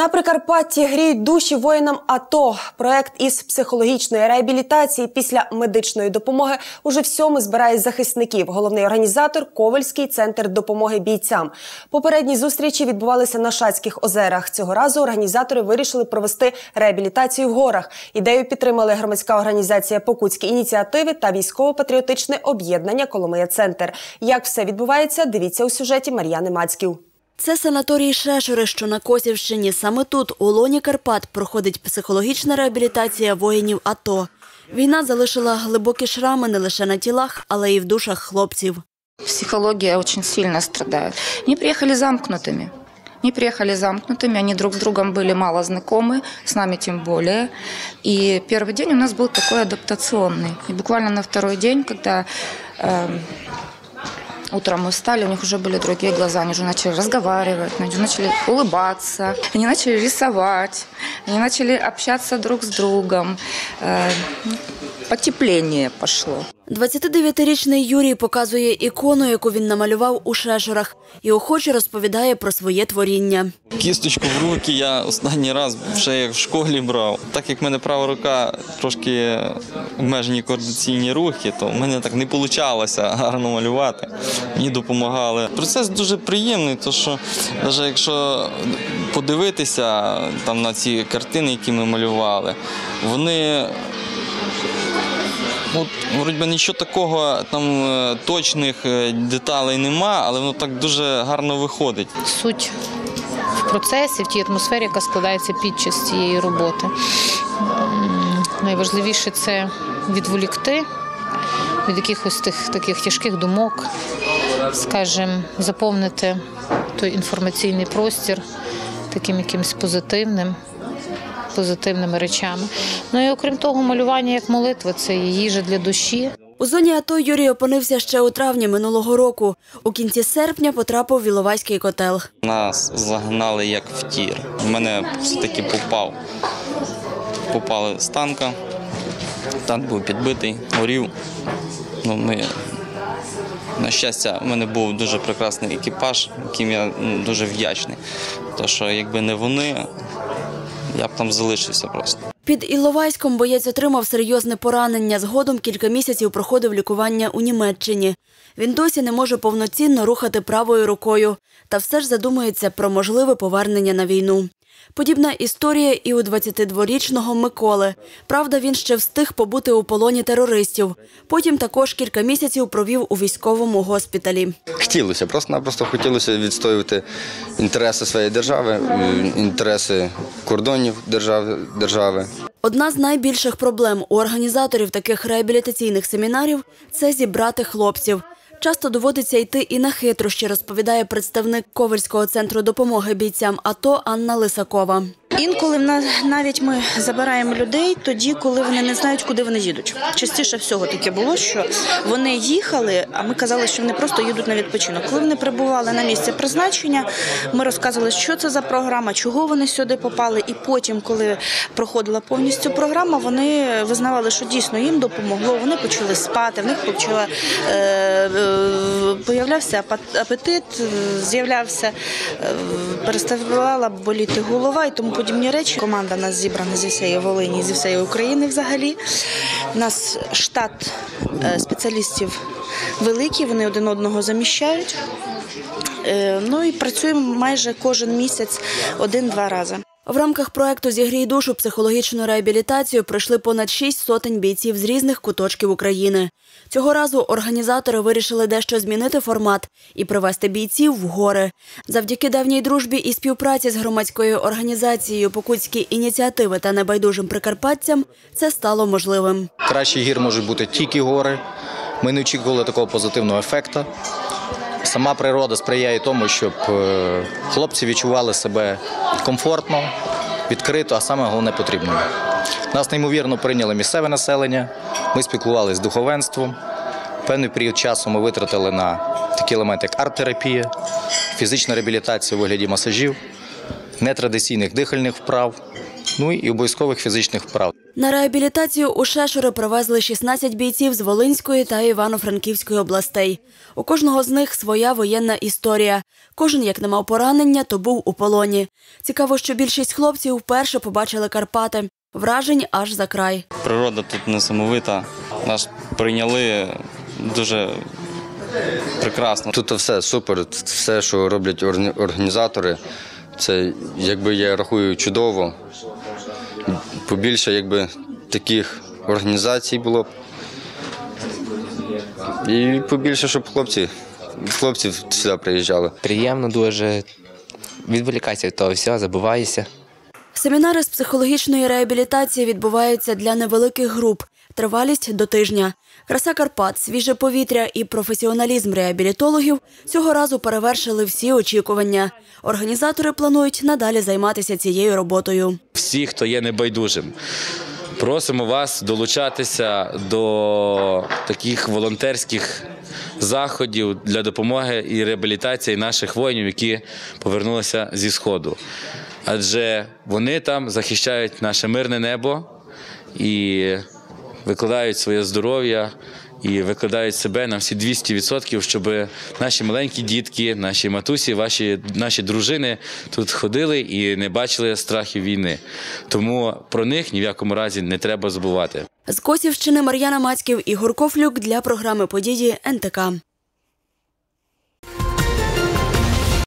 На Прикарпатті гріють душі воїнам АТО. Проект із психологічної реабілітації після медичної допомоги уже всьому збирає захисників. Головний організатор Ковальський центр допомоги бійцям. Попередні зустрічі відбувалися на Шацьких озерах. Цього разу організатори вирішили провести реабілітацію в горах. Ідею підтримали громадська організація Покутські ініціативи та військово-патріотичне об'єднання Коломия Центр. Як все відбувається, дивіться у сюжеті Мар'яни Мацьків. Це санаторій Шешори, що на Косівщині. Саме тут, у лоні Карпат, проходить психологічна реабілітація воїнів АТО. Війна залишила глибокі шрами не лише на тілах, але й в душах хлопців. Психология очень сильно страдает. Они приехали замкнутыми. Они приехали замкнутыми, они друг с другом были мало знакомы, с нами тем более. И первый день у нас был такой адаптационный. И буквально на второй день, когда э, утром мы встали, у них уже были другие глаза, они уже начали разговаривать, они уже начали улыбаться, они начали рисовать, они начали общаться друг с другом. Э, потепление пошло. 29-річний Юрій показує ікону, яку він намалював у Шешорах, і охоче розповідає про своє творіння. Кісточку в руки я останній раз ще в школі брав. Так як в мене права рука трошки обмежені координаційні рухи, то в мене так не вийшло гарно малювати. Мені допомагали. Процес дуже приємний, тому що навіть якщо подивитися там на ці картини, які ми малювали, вони Ну, вроді нічого такого там е, точних е, деталей нема, але воно так дуже гарно виходить. суть в процесі, в тій атмосфері, яка складається під час цієї роботи. Найважливіше це відволікти від якихось тих таких тяжких думок, скажімо, заповнити той інформаційний простір таким якимось позитивним. Позитивними речами. Ну і окрім того, малювання як молитва це їжа для душі. У зоні АТО Юрій опинився ще у травні минулого року. У кінці серпня потрапив в Іловайський котел. Нас загнали як в тір. У мене все-таки попав. Попали з танка. Танк був підбитий, горів. Ну, ми, на щастя, в мене був дуже прекрасний екіпаж, яким я ну, дуже вдячний. То що якби не вони, я б там залишився просто. Під Іловайськом боєць отримав серйозне поранення. Згодом кілька місяців проходив лікування у Німеччині. Він досі не може повноцінно рухати правою рукою, та все ж задумується про можливе повернення на війну. Подібна історія і у 22-річного Миколи. Правда, він ще встиг побути у полоні терористів. Потім також кілька місяців провів у військовому госпіталі. Хотілося, просто-напросто хотілося відстоювати інтереси своєї держави, інтереси кордонів держави. держави. Одна з найбільших проблем у організаторів таких реабілітаційних семінарів це зібрати хлопців. Часто доводиться йти і на хитрощі, розповідає представник Ковальського центру допомоги бійцям АТО Анна Лисакова. Інколи навіть ми забираємо людей тоді, коли вони не знають, куди вони їдуть. Частіше всього таке було, що вони їхали, а ми казали, що вони просто їдуть на відпочинок. Коли вони прибували на місце призначення, ми розказували, що це за програма, чого вони сюди попали. І потім, коли проходила повністю програма, вони визнавали, що дійсно їм допомогло. Вони почали спати, в них почала е, е, появлявся апетит, е, з'являвся, е, переставала боліти голова і тому подібні речі. Команда у нас зібрана зі всієї Волині, зі всієї України взагалі. У нас штат е, спеціалістів великий, вони один одного заміщають. Е, Ну і працюємо майже кожен місяць один-два рази. В рамках проекту «Зігрій душу» психологічну реабілітацію пройшли понад шість сотень бійців з різних куточків України. Цього разу організатори вирішили дещо змінити формат і привести бійців в гори. Завдяки давній дружбі і співпраці з громадською організацією «Покутські ініціативи» та небайдужим прикарпатцям це стало можливим. Кращий гір можуть бути тільки гори. Ми не очікували такого позитивного ефекту. Сама природа сприяє тому, щоб е, хлопці відчували себе комфортно, відкрито, а саме головне потрібними. Нас неймовірно прийняло місцеве населення. Ми спілкувалися з духовенством. Певний період часу ми витратили на такі елементи, як арт-терапія, фізична реабілітація у вигляді масажів, нетрадиційних дихальних вправ, ну і обов'язкових фізичних вправ. На реабілітацію у Шешури привезли 16 бійців з Волинської та Івано-Франківської областей. У кожного з них своя воєнна історія. Кожен, як не мав поранення, то був у полоні. Цікаво, що більшість хлопців вперше побачили Карпати. Вражень аж за край. Природа тут несамовита. Нас прийняли дуже прекрасно. Тут все супер, все, що роблять орг- організатори, це якби я рахую чудово. Побільше якби таких організацій було б. І побільше, щоб хлопці, хлопці сюди приїжджали. Приємно дуже відволікайся від того всього, забуваєшся. Семінари з психологічної реабілітації відбуваються для невеликих груп. Тривалість до тижня. Краса Карпат, свіже повітря і професіоналізм реабілітологів цього разу перевершили всі очікування. Організатори планують надалі займатися цією роботою. всі, хто є небайдужим. Просимо вас долучатися до таких волонтерських заходів для допомоги і реабілітації наших воїнів, які повернулися зі Сходу. Адже вони там захищають наше мирне небо і викладають своє здоров'я і викладають себе на всі 200%, щоб наші маленькі дітки, наші матусі, ваші, наші дружини тут ходили і не бачили страхів війни. Тому про них ні в якому разі не треба забувати. З Косівщини Мар'яна Мацьків Ігор Кофлюк для програми події НТК.